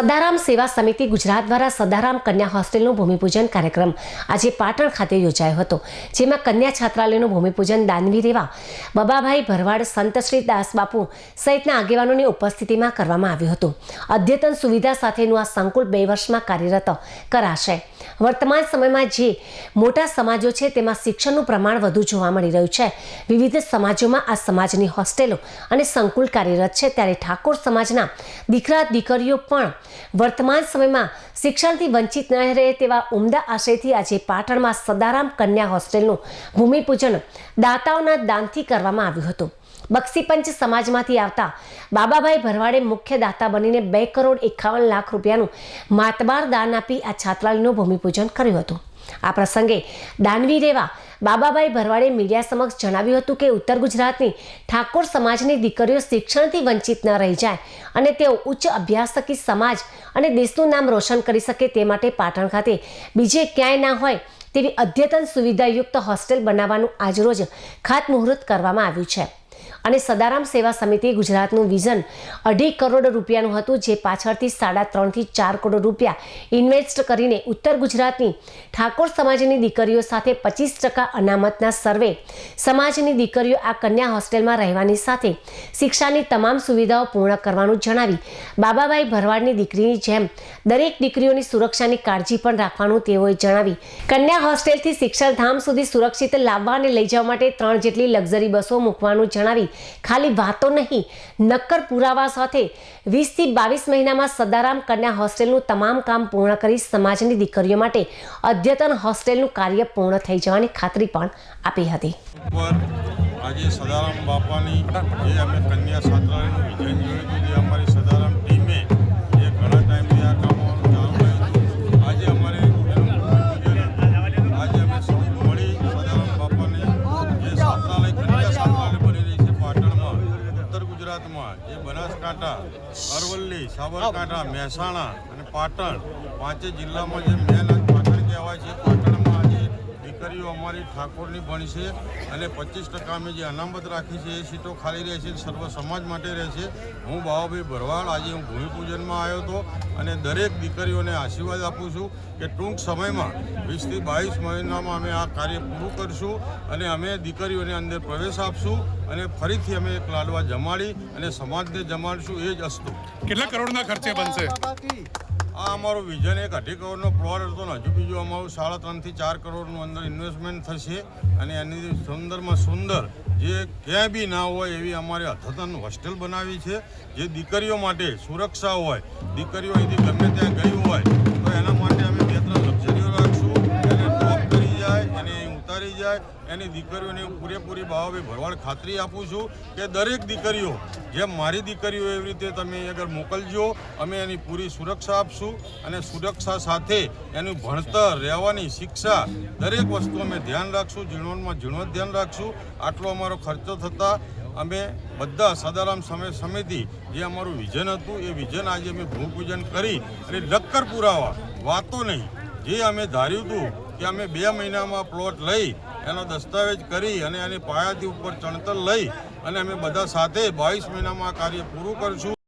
સદારામ સેવા સમિતિ ગુજરાત દ્વારા સદારામ કન્યા હોસ્ટેલનું ભૂમિપૂજન કાર્યક્રમ આજે પાટણ ખાતે યોજાયો હતો, જેમાં કન્યા છાત્રાલયનું ભૂમિપૂજન દાનવી રેવા, બબાભાઈ ભરવાડ, સંત શ્રી દાસબાપુ સહિતના આગેવાનોની ઉપસ્થિતિમાં કરવામાં આવ્યું હતું. અદ્યતન સુવિધા સાથેનું આ સંકુલ બે વર્ષમાં કાર્યરત કરાશે. વર્તમાન સમયમાં જે મોટા સમાજો છે, તેમાં શિક્ષણનું પ્રમાણ વધુ જોવા મળી રહ્યું છે. વિવિધ સમાજોમાં આ સમાજની હોસ્ટેલો અને સંકુલ કાર્યરત છે. ત્યારે ઠાકોર સમાજના દીકરા, દીકરીઓ પણ વર્તમાન સમયમાં શિક્ષણથી વંચિત ન રહે તેવા ઉમદા આશયથી આજે પાટણમાં સદારામ કન્યા હોસ્ટેલનું ભૂમિપૂજન દાતાઓના દાનથી કરવામાં આવ્યું હતું. બક્ષીપંચ સમાજમાંથી આવતા બાબાભાઈ ભરવાડે મુખ્ય દાતા બનીને બે કરોડ એકાવન લાખ રૂપિયાનું માતબાર દાન આપી આ છાત્રાલયનું ભૂમિપૂજન કર્યું હતું. આ પ્રસંગે દાનવી રેવા બાબાભાઈ ભરવાડે મીડિયા સમક્ષ જણાવ્યું હતું કે ઉત્તર ગુજરાતની ઠાકોર સમાજની દીકરીઓ શિક્ષણથી વંચિત ન રહી જાય અને તેઓ ઉચ્ચ અભ્યાસકી સમાજ અને દેશનું નામ રોશન કરી શકે તે માટે પાટણ ખાતે બીજે ક્યાંય ના હોય તેવી અદ્યતન સુવિધાયુક્ત હોસ્ટેલ બનાવવાનું આજરોજ ખાતમુહૂર્ત કરવામાં આવ્યું છે. અને સદારામ સેવા સમિતિ ગુજરાતનું વિઝન. અઢી કરોડ રૂપિયાનું હતું જે પાછળથી સાડા ત્રણથી ચાર કરોડ રૂપિયા ઇન્વેસ્ટ કરીને ઉત્તર ગુજરાતની ઠાકોર સમાજની દીકરીઓ સાથે પચીસ ટકા અનામતના સર્વે. સમાજની દીકરીઓ આ કન્યા હોસ્ટેલમાં રહેવાની સાથે શિક્ષાની તમામ સુવિધાઓ પૂર્ણ કરવાનું જણાવી. બાબાભાઈ ભરવાડની દીકરીની જેમ દરેક દીકરીઓની સુરક્ષાની કાળજી પણ રાખવાનું તેઓએ જણાવી. કન્યા હોસ્ટેલથી શિક્ષણધામ સુધી સુરક્ષિત લાવવા અને લઈ જવા માટે ત્રણ જેટલી લક્ઝરી બસો મૂકવાનું જણાવી. ખાલી વાતો નહીં, નક્કર પુરાવા સાથે વીસથી બાવીસ મહિનામાં સદારામ કન્યા હોસ્ટેલનું તમામ કામ પૂર્ણ કરી સમાજની દીકરીઓ માટે અદ્યતન હોસ્ટેલનું કાર્ય પૂર્ણ થઈ જવાની ખાતરી પણ આપી હતી. આજે સદારામ બાપાની જે અમે કન્યા છાત્રાલયનું વિજન જોયું જે અમારી ગુજરાતમાં જે બનાસકાંઠા, અરવલ્લી, સાબરકાંઠા, મહેસાણા અને પાટણ પાંચે જિલ્લામાં જે મેન પાટણ કહેવાય છે પાટણમાં આજે દીકરીઓ અમારી ઠાકોરની ભણશે અને પચીસ ટકા અમે જે અનામત રાખી છે એ સીટો ખાલી રહેશે સર્વ સમાજ માટે રહેશે હું બાવાભાઈ ભરવાડ આજે હું ભૂમિપૂજનમાં આવ્યો હતો અને દરેક દીકરીઓને આશીર્વાદ આપું છું કે ટૂંક સમયમાં વીસથી બાવીસ મહિનામાં અમે આ કાર્ય પૂરું કરશું અને અમે દીકરીઓને અંદર પ્રવેશ આપશું અને ફરીથી અમે એક લાડવા જમાડી અને સમાજને જમાડશું એ જ અસ્તુ. કેટલા કરોડના ખર્ચે બનશે? આ અમારું વિઝન એક અઢી કરોડનો પ્લોટ હતો ને હજુ બીજું અમારું સાડા ત્રણથી ચાર કરોડનું અંદર ઇન્વેસ્ટમેન્ટ થશે. અને એની સુંદરમાં સુંદર જે ક્યાંય બી ના હોય એવી અમારે અદ્યતન હોસ્ટેલ બનાવી છે. જે દીકરીઓ માટે સુરક્ષા હોય, દીકરીઓ અહીંથી ગમે ત્યાં ગઈ હોય જાય, એની દીકરીઓને પૂરેપૂરી ભાવે ભરવાડ ખાતરી આપું છું કે દરેક દીકરીઓ જેમ મારી દીકરીઓ એવી રીતે તમે આગળ મોકલજો, અમે એની પૂરી સુરક્ષા આપશું અને સુરક્ષા સાથે એનું ભણતર, રહેવાની શિક્ષા, દરેક વસ્તુ અમે ધ્યાન રાખશું ઝીણવટમાં ઝીણવટ ધ્યાન રાખશું. આટલો અમારો ખર્ચો થતાં અમે બધા સદારામ સમય સમિતિ, જે અમારું વિઝન હતું, એ વિઝન આજે અમે ભૂમિપૂજન કરી અને લક્કર પુરાવા, વાતો નહીં, જે અમે ધાર્યું હતું કે અમે બે મહિનામાં પ્લોટ લઈ એનો દસ્તાવેજ કરી અને એની પાયાથી ઉપર ચણતર લઈ અને અમે બધા સાથે બાવીસ મહિનામાં આ કાર્ય પૂરું કરશું.